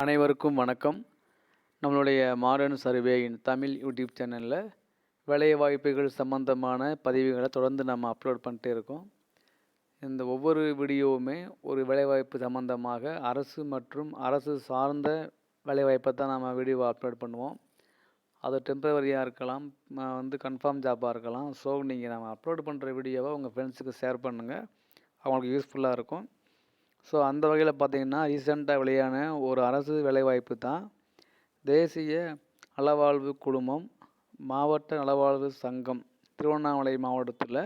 அனைவருக்கும் வணக்கம். நம்மளுடைய மாடர்ன் சர்வேயின் தமிழ் யூடியூப் சேனலில் வேலைவாய்ப்புகள் சம்பந்தமான பதிவுகளை தொடர்ந்து நம்ம அப்லோட் பண்ணிட்டே இருக்கோம். இந்த ஒவ்வொரு வீடியோவுமே ஒரு வேலைவாய்ப்பு சம்பந்தமாக அரசு மற்றும் அரசு சார்ந்த வேலைவாய்ப்பை தான் நம்ம வீடியோவை அப்லோட் பண்ணுவோம். அது டெம்பரவரியாக இருக்கலாம் வந்து கன்ஃபார்ம் ஜாப்பாக இருக்கலாம். ஸோ நீங்கள் நம்ம அப்லோட் பண்ணுற வீடியோவை உங்கள் ஃப்ரெண்ட்ஸுக்கு ஷேர் பண்ணுங்கள் அவங்களுக்கு யூஸ்ஃபுல்லாக இருக்கும். ஸோ அந்த வகையில் பார்த்தீங்கன்னா ரீசெண்டாக வெளியான ஒரு அரசு வேலைவாய்ப்பு தான். தேசிய நலவாழ்வு குழுமம் மாவட்ட நலவாழ்வு சங்கம் திருவண்ணாமலை மாவட்டத்தில்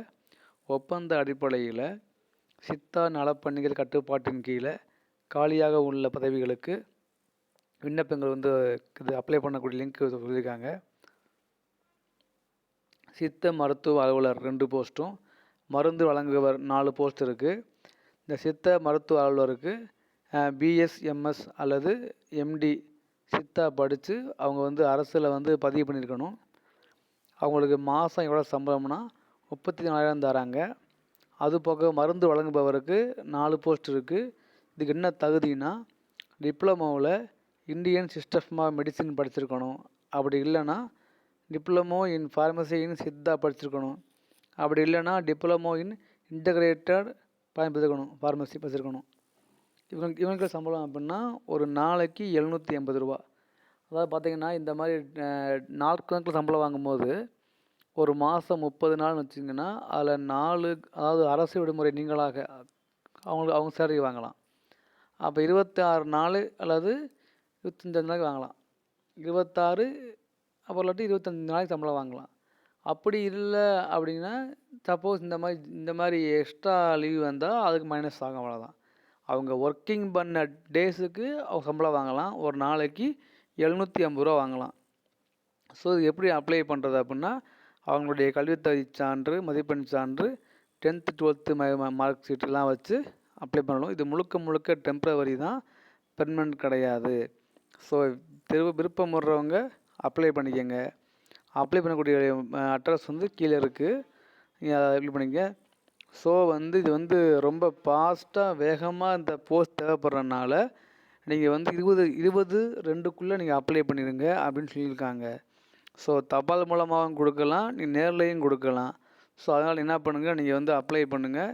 ஒப்பந்த அடிப்படையில் சித்தா நலப்பணிகள் கட்டுப்பாட்டின் கீழே காலியாக உள்ள பதவிகளுக்கு விண்ணப்பங்கள் வந்து இது அப்ளை பண்ணக்கூடிய லிங்க் சொல்லியிருக்காங்க. சித்த மருத்துவ அலுவலர் ரெண்டு போஸ்ட்டும் மருந்து வழங்குவர் நாலு போஸ்ட் இருக்குது இந்த சித்த மருத்துவ அலுவலருக்கு பிஎஸ்எம்எஸ் அல்லது எம்டி சித்தா படித்து அவங்க வந்து அரசில் வந்து பதிவு பண்ணியிருக்கணும். அவங்களுக்கு மாதம் எவ்வளோ சம்பளம்னா முப்பத்தி நாலாயிரம் தராங்க. அது போக மருந்து வழங்குபவருக்கு நாலு போஸ்ட் இருக்குது இதுக்கு என்ன தகுதினா டிப்ளமோவில் இந்தியன் சிஸ்டம் ஆஃப் மெடிசின் படிச்சிருக்கணும். அப்படி இல்லைன்னா diploma in pharmacy in Siddha படிச்சிருக்கணும். அப்படி இல்லைன்னா டிப்ளமோ இன் இன்டகிரேட்டட் பயன்படுத்திருக்கணும் ஃபார்மசி படிச்சிருக்கணும். இவங்க இவங்களுக்கு சம்பளம் அப்படின்னா ஒரு நாளைக்கு எழுநூற்றி எண்பது ரூபா. அதாவது பார்த்தீங்கன்னா இந்த மாதிரி அஹ், சம்பளம் வாங்கும்போது ஒரு மாதம் முப்பது நாள்னு வச்சிங்கன்னா அதில் நாலு அதாவது அரசு விடுமுறை நீங்களாக அவங்களுக்கு அவங்க சேலரி வாங்கலாம். அப்போ இருபத்தி ஆறு நாள் அல்லது இருபத்தஞ்சாறு நாளைக்கு வாங்கலாம். இருபத்தாறு அப்புறம் இல்லாட்டி இருபத்தஞ்சி நாளைக்கு சம்பளம் வாங்கலாம். அப்படி இல்லை அப்படின்னா சப்போஸ் இந்த மாதிரி இந்த மாதிரி எக்ஸ்ட்ரா லீவ் வந்தால் அதுக்கு மைனஸ் ஆகும் அவ்வளோதான் அவங்க ஒர்க்கிங் பண்ண டேஸுக்கு அவங்க சம்பளம் வாங்கலாம். ஒரு நாளைக்கு எழுநூற்றி ஐம்பது ரூபா வாங்கலாம். ஸோ இது எப்படி அப்ளை பண்ணுறது அப்படின்னா அவங்களுடைய கல்வித்தகுதி சான்று மதிப்பெண் சான்று டென்த்து டுவெல்த்து மார்க் ஷீட்லாம் வச்சு அப்ளை பண்ணணும். இது முழுக்க முழுக்க டெம்ப்ரவரி தான். பெர்மனெண்ட் கிடையாது. ஸோ திரும்ப விருப்பம் வர்றவங்க அப்ளை பண்ணிக்கோங்க. அப்ளை பண்ணக்கூடிய அட்ரஸ் வந்து கீழே இருக்குது அப்ளை பண்ணிக்க ஸோ வந்து இது வந்து ரொம்ப ஃபாஸ்ட்டாக வேகமாக இந்த போஸ்ட் தேவைப்படுறனால நீங்கள் வந்து இருபது இருபது ரெண்டுக்குள்ளே நீங்கள் அப்ளை பண்ணிடுங்க அப்படின்னு சொல்லியிருக்காங்க. ஸோ தபால் மூலமாகவும் கொடுக்கலாம் நீ நேர்லேயும் கொடுக்கலாம். ஸோ அதனால் என்ன பண்ணுங்கள் நீங்கள் வந்து அப்ளை பண்ணுங்கள்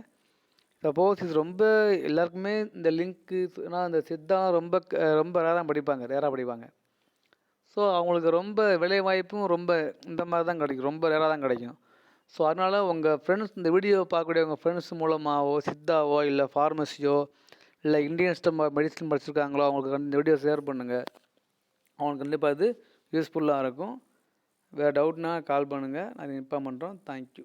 சப்போஸ் இது ரொம்ப எல்லாருக்குமே இந்த லிங்க்கு ஏன்னா இந்த சித்தா ரொம்ப க- ரொம்ப ரேராக படிப்பாங்க ரேராக படிப்பாங்க. ஸோ அவங்களுக்கு ரொம்ப விலை வாய்ப்பும் ரொம்ப இந்த மாதிரி தான் கிடைக்கும் ரொம்ப ரேராக தான் கிடைக்கும். ஸோ அதனால் உங்கள் ஃப்ரெண்ட்ஸ் இந்த வீடியோ பார்க்கக்கூடிய உங்கள் ஃப்ரெண்ட்ஸ் மூலமாகவோ சித்தாவோ இல்லை ஃபார்மசியோ இல்லை இந்தியன் ஸ்டம் மெடிசன் படிச்சிருக்காங்களோ அவங்களுக்கு இந்த வீடியோ ஷேர் பண்ணுங்கள் அவங்களுக்கு கண்டிப்பாக இது யூஸ்ஃபுல்லாக இருக்கும். வேறு டவுட்னால் கால் பண்ணுங்கள் நான் இன்ஃபார்ம் பண்ணுறோம் தேங்க்யூ